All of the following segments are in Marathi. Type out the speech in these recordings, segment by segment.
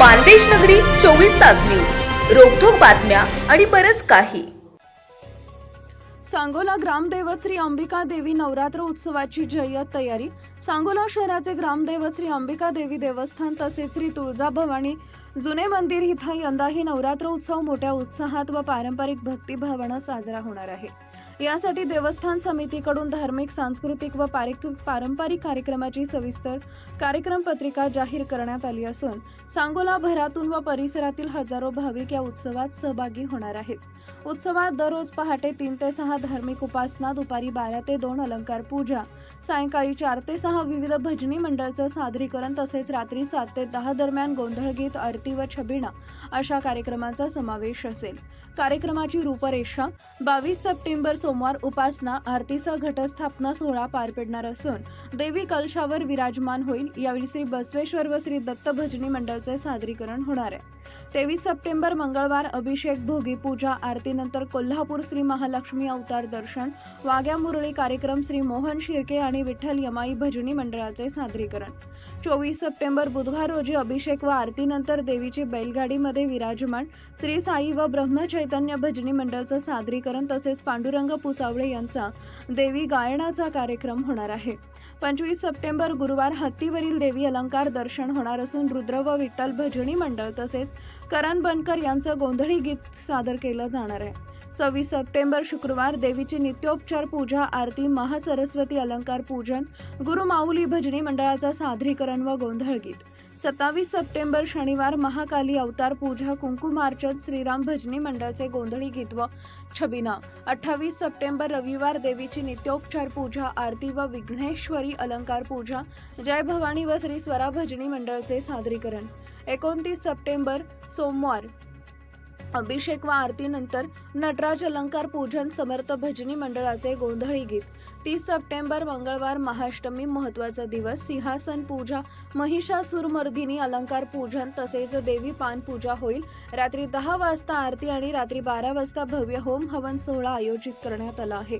मानदेश नगरी चोवीस तास न्यूज. रोखोक बातम्या आणि बरच काही. सांगोला ग्रामदैवत श्री अंबिका देवी नवरात्र उत्सवाची जय्यत तयारी. सांगोला शहराचे ग्रामदैवत श्री अंबिका देवी देवस्थान तसेच श्री तुळजाभवानी जुने मंदिर इथं यंदाही नवरात्र उत्सव मोठ्या उत्साहात व पारंपरिक भक्तिभावानं साजरा होणार आहे. यासाठी देवस्थान समितीकडून धार्मिक सांस्कृतिक व पारिक पारंपरिक कार्यक्रमाची सविस्तर कार्यक्रम पत्रिका जाहीर करण्यात आली असून सांगोला भरातून व परिसरातील हजारो भाविक या उत्सवात सहभागी होणार आहेत. उत्सवात दररोज पहाटे तीन ते सहा धार्मिक उपासना दुपारी बारा ते दोन अलंकार पूजा सायंकाळी चार ते सहा विविध भजनी मंडळाचं सादरीकरण तसेच रात्री सात ते दहा दरम्यान गोंधळगीत आरती व छबिणा अशा कार्यक्रमाचा समावेश असेल. कार्यक्रमाची रूपरेषा बावीस सप्टेंबर सोमवार उपासना आरतीचा घटस्थापना सोहळा पार पडणार असून देवी कलशावर विराजमान होईल. यावेळी श्री बसवेश्वर व श्री दत्त भजनी मंडळाचे सादरीकरण होणार आहे. तेवीस सप्टेंबर मंगळवार अभिषेक भोगी पूजा आरतीनंतर कोल्हापूर श्री महालक्ष्मी अवतार दर्शन वाघ्या मुरळी कार्यक्रम श्री मोहन शिर्के आणि विठ्ठल यमाई भजनी मंडळाचे सादरीकरण. चोवीस सप्टेंबर बुधवार रोजी अभिषेक व आरतीनंतर देवीची बैलगाडीमध्ये विराजमान श्री साई व ब्रह्मचैतन्य भजनी मंडळाचं सादरीकरण तसेच पांडुरंग पुसावळे यांचा देवी गायनाचा कार्यक्रम होणार आहे. पंचवीस सप्टेंबर गुरुवार हत्तीवरील देवी अलंकार दर्शन होणार असून रुद्र व विठ्ठल भजनी मंडळ तसेच करण बनकर यांचं गोंधळी गीत सादर केलं जाणार आहे. सव्वीस सप्टेंबर शुक्रवार देवीची नित्योपचार पूजा आरती महासरस्वती अलंकार पूजन गुरुमाऊली भजनी मंडळाचं सादरीकरण व गोंधळ गीत. सत्तावीस सप्टेंबर शनिवार महाकाली अवतार पूजा कुंकुमार्चन श्रीराम भजनी मंडळाचे गोंधळी गीत व छबिना. अठ्ठावीस सप्टेंबर रविवार देवीची नित्योपचार पूजा आरती व विघ्नेश्वरी अलंकार पूजा. जय भवानी व श्री स्वरा भजनी मंडळाचे सादरीकरण. एकोणतीस सप्टेंबर सोमवार. अभिषेक व आरतीनंतर नटराज अलंकार पूजन समर्थ भजनी मंडळाचे गोंधळी गीत. तीस सप्टेंबर मंगळवार महाअष्टमी महत्त्वाचा दिवस. सिंहासन पूजा महिषासुरमर्दिनी अलंकार पूजन तसेच देवी पान पूजा होईल. रात्री दहा वाजता आरती आणि रात्री बारा वाजता भव्य होम हवन सोहळा आयोजित करण्यात आला आहे.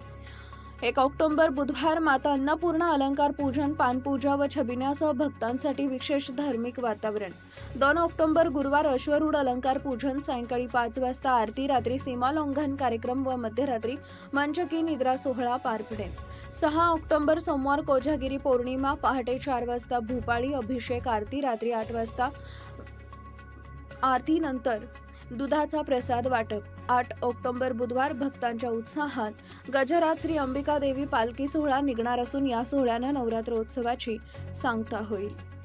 एक ऑक्टोबर बुधवार माता अन्नपूर्णा अलंकार पूजन पानपूजा व छबिन्यासह भक्तांसाठी विशेष धार्मिक वातावरण. दोन ऑक्टोबर गुरुवार अश्वरूढ अलंकार पूजन सायंकाळी पाच वाजता आरती रात्री सीमालोंघन कार्यक्रम व मध्यरात्री मंचकी निद्रा सोहळा पार पडेल. सहा ऑक्टोबर सोमवार कोजागिरी पौर्णिमा पहाटे चार वाजता भूपाळी अभिषेक आरती रात्री आठ वाजता आरतीनंतर दुधाचा प्रसाद वाटप. आठ ऑक्टोबर बुधवार भक्तांच्या उत्साहात गजरात श्री अंबिका देवी पालखी सोहळा निघणार असून या सोहळ्यानं नवरात्रोत्सवाची सांगता होईल.